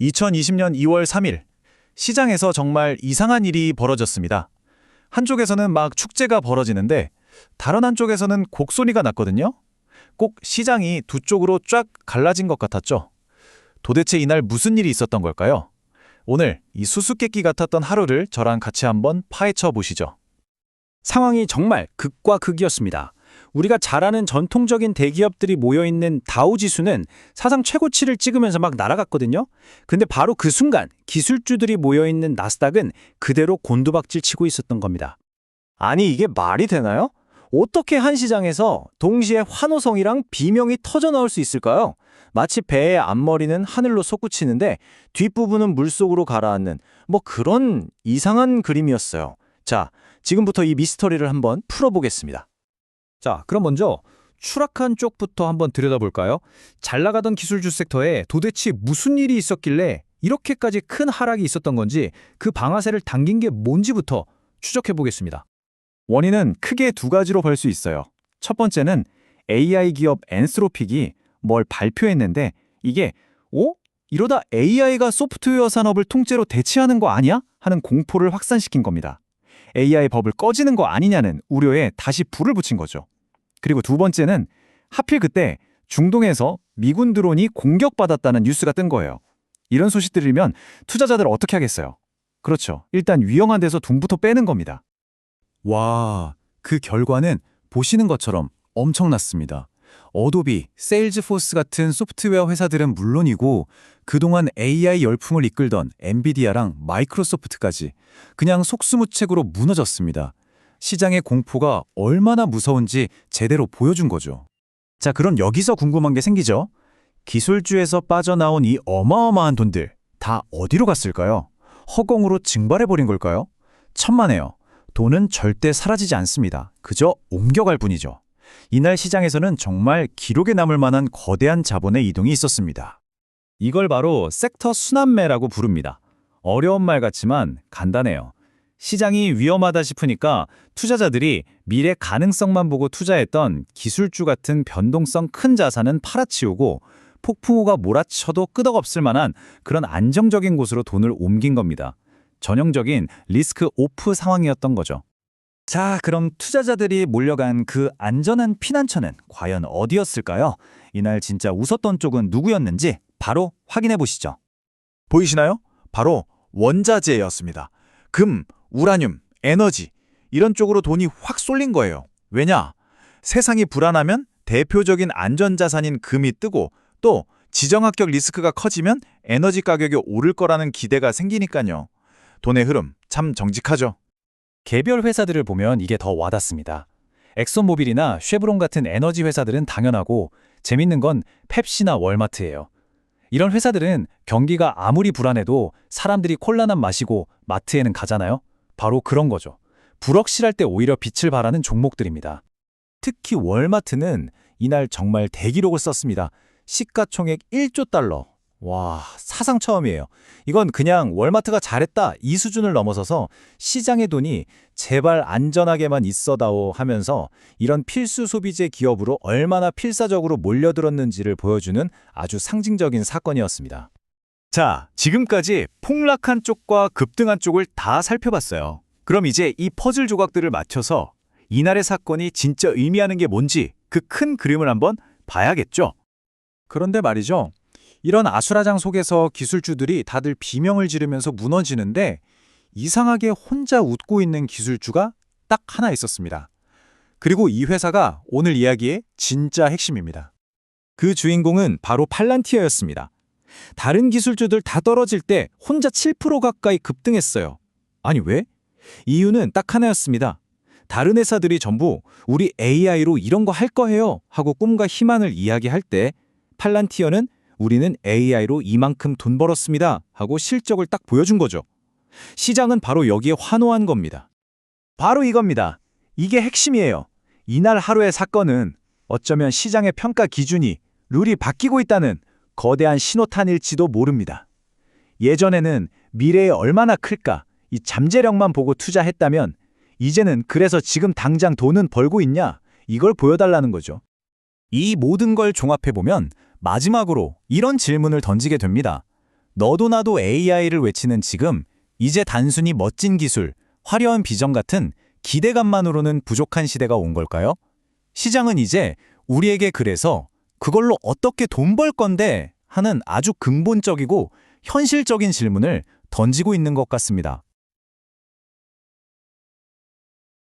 2020년 2월 3일 시장에서 정말 이상한 일이 벌어졌습니다. 한쪽에서는 막 축제가 벌어지는데 다른 한쪽에서는 곡소리가 났거든요. 꼭 시장이 두 쪽으로 쫙 갈라진 것 같았죠. 도대체 이날 무슨 일이 있었던 걸까요? 오늘 이 수수께끼 같았던 하루를 저랑 같이 한번 파헤쳐 보시죠. 상황이 정말 극과 극이었습니다. 우리가 잘 아는 전통적인 대기업들이 모여있는 다우 지수는 사상 최고치를 찍으면서 막 날아갔거든요. 근데 바로 그 순간 기술주들이 모여있는 나스닥은 그대로 곤두박질 치고 있었던 겁니다. 아니 이게 말이 되나요? 어떻게 한 시장에서 동시에 환호성이랑 비명이 터져 나올 수 있을까요? 마치 배의 앞머리는 하늘로 솟구치는데 뒷부분은 물속으로 가라앉는 뭐 그런 이상한 그림이었어요. 자, 지금부터 이 미스터리를 한번 풀어보겠습니다. 자, 그럼 먼저 추락한 쪽부터 한번 들여다볼까요? 잘 나가던 기술 주 섹터에 도대체 무슨 일이 있었길래 이렇게까지 큰 하락이 있었던 건지 그 방아쇠를 당긴 게 뭔지부터 추적해 보겠습니다. 원인은 크게 두 가지로 볼 수 있어요. 첫 번째는 AI 기업 엔스로픽이 뭘 발표했는데 이게 어? 이러다 AI가 소프트웨어 산업을 통째로 대체하는 거 아니야? 하는 공포를 확산시킨 겁니다. AI 법을 꺼지는 거 아니냐는 우려에 다시 불을 붙인 거죠. 그리고 두 번째는 하필 그때 중동에서 미군 드론이 공격받았다는 뉴스가 뜬 거예요. 이런 소식 들으면 투자자들 어떻게 하겠어요? 그렇죠. 일단 위험한 데서 돈부터 빼는 겁니다. 와, 그 결과는 보시는 것처럼 엄청났습니다. 어도비, 세일즈포스 같은 소프트웨어 회사들은 물론이고 그동안 AI 열풍을 이끌던 엔비디아랑 마이크로소프트까지 그냥 속수무책으로 무너졌습니다. 시장의 공포가 얼마나 무서운지 제대로 보여준 거죠. 자, 그럼 여기서 궁금한 게 생기죠? 기술주에서 빠져나온 이 어마어마한 돈들 다 어디로 갔을까요? 허공으로 증발해버린 걸까요? 천만에요. 돈은 절대 사라지지 않습니다. 그저 옮겨갈 뿐이죠. 이날 시장에서는 정말 기록에 남을 만한 거대한 자본의 이동이 있었습니다. 이걸 바로 섹터 순환매라고 부릅니다. 어려운 말 같지만 간단해요. 시장이 위험하다 싶으니까 투자자들이 미래 가능성만 보고 투자했던 기술주 같은 변동성 큰 자산은 팔아치우고 폭풍우가 몰아쳐도 끄덕없을 만한 그런 안정적인 곳으로 돈을 옮긴 겁니다. 전형적인 리스크 오프 상황이었던 거죠. 자, 그럼 투자자들이 몰려간 그 안전한 피난처는 과연 어디였을까요? 이날 진짜 웃었던 쪽은 누구였는지 바로 확인해 보시죠. 보이시나요? 바로 원자재였습니다. 금, 우라늄, 에너지 이런 쪽으로 돈이 확 쏠린 거예요. 왜냐? 세상이 불안하면 대표적인 안전자산인 금이 뜨고 또 지정학적 리스크가 커지면 에너지 가격이 오를 거라는 기대가 생기니까요. 돈의 흐름 참 정직하죠. 개별 회사들을 보면 이게 더 와닿습니다. 엑소모빌이나 쉐브론 같은 에너지 회사들은 당연하고 재밌는 건 펩시나 월마트예요. 이런 회사들은 경기가 아무리 불안해도 사람들이 콜라만 마시고 마트에는 가잖아요. 바로 그런 거죠. 불확실할 때 오히려 빛을 발하는 종목들입니다. 특히 월마트는 이날 정말 대기록을 썼습니다. 시가총액 1조 달러. 와, 사상 처음이에요. 이건 그냥 월마트가 잘했다 이 수준을 넘어서서 시장의 돈이 제발 안전하게만 있어다오 하면서 이런 필수 소비재 기업으로 얼마나 필사적으로 몰려들었는지를 보여주는 아주 상징적인 사건이었습니다. 자, 지금까지 폭락한 쪽과 급등한 쪽을 다 살펴봤어요. 그럼 이제 이 퍼즐 조각들을 맞춰서 이날의 사건이 진짜 의미하는 게 뭔지 그 큰 그림을 한번 봐야겠죠? 그런데 말이죠. 이런 아수라장 속에서 기술주들이 다들 비명을 지르면서 무너지는데 이상하게 혼자 웃고 있는 기술주가 딱 하나 있었습니다. 그리고 이 회사가 오늘 이야기의 진짜 핵심입니다. 그 주인공은 바로 팔란티어였습니다. 다른 기술주들 다 떨어질 때 혼자 7% 가까이 급등했어요. 아니 왜? 이유는 딱 하나였습니다. 다른 회사들이 전부 우리 AI로 이런 거 할 거예요 하고 꿈과 희망을 이야기할 때 팔란티어는 우리는 AI로 이만큼 돈 벌었습니다 하고 실적을 딱 보여준 거죠. 시장은 바로 여기에 환호한 겁니다. 바로 이겁니다. 이게 핵심이에요. 이날 하루의 사건은 어쩌면 시장의 평가 기준이 룰이 바뀌고 있다는 거대한 신호탄일지도 모릅니다. 예전에는 미래에 얼마나 클까 이 잠재력만 보고 투자했다면 이제는 그래서 지금 당장 돈은 벌고 있냐 이걸 보여달라는 거죠. 이 모든 걸 종합해보면 마지막으로 이런 질문을 던지게 됩니다. 너도 나도 AI를 외치는 지금 이제 단순히 멋진 기술, 화려한 비전 같은 기대감만으로는 부족한 시대가 온 걸까요? 시장은 이제 우리에게 그래서 그걸로 어떻게 돈 벌 건데 하는 아주 근본적이고 현실적인 질문을 던지고 있는 것 같습니다.